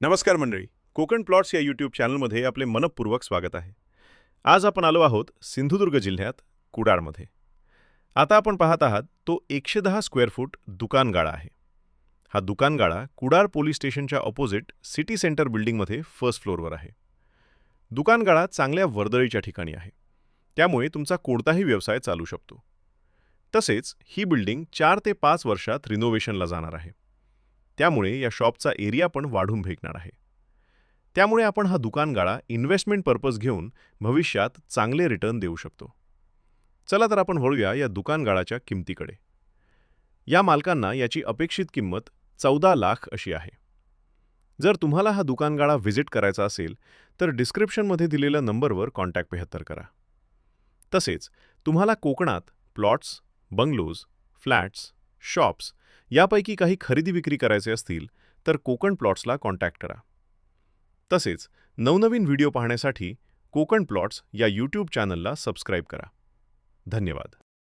नमस्कार मंडळी. कोकण प्लॉट्स या यूट्यूब चॅनलमध्ये आपले मनपूर्वक स्वागत आहे. आज आपण आलो आहोत सिंधुदुर्ग जिल्ह्यात कुडाळमध्ये. आता आपण पाहत आहात तो एकशे दहा स्क्वेअर फूट दुकानगाळा आहे. हा दुकानगाळा कुडाळ पोलीस स्टेशनच्या ऑपोजिट सिटी सेंटर बिल्डिंगमध्ये फर्स्ट फ्लोअरवर आहे. दुकानगाळा चांगल्या वर्दळीच्या ठिकाणी आहे. त्यामुळे तुमचा कोणताही व्यवसाय चालू शकतो. तसेच ही बिल्डिंग चार ते पाच वर्षात रिनोव्हेशनला जाणार आहे. त्यामुळे या शॉपचा एरिया पण वाढून फेकणार आहे. त्यामुळे आपण हा दुकानगाळा इन्व्हेस्टमेंट पर्पज घेऊन भविष्यात चांगले रिटर्न देऊ शकतो. चला तर आपण वळूया या दुकानगाळाच्या किमतीकडे. या मालकांना याची अपेक्षित किंमत चौदा लाख अशी आहे. जर तुम्हाला हा दुकानगाळा व्हिजिट करायचा असेल तर डिस्क्रिप्शनमध्ये दिलेल्या नंबरवर कॉन्टॅक्ट बेहत्तर करा. तसेच तुम्हाला कोकणात प्लॉट्स बंगलोज फ्लॅट्स शॉप्स यापैकी काही खरेदी विक्री करायचे असतील तर कोकण प्लॉट्सला कॉन्टॅक्ट करा. तसेच नवनवीन व्हिडिओ पाहण्यासाठी कोकण प्लॉट्स या यूट्यूब चॅनलला सबस्क्राईब करा. धन्यवाद.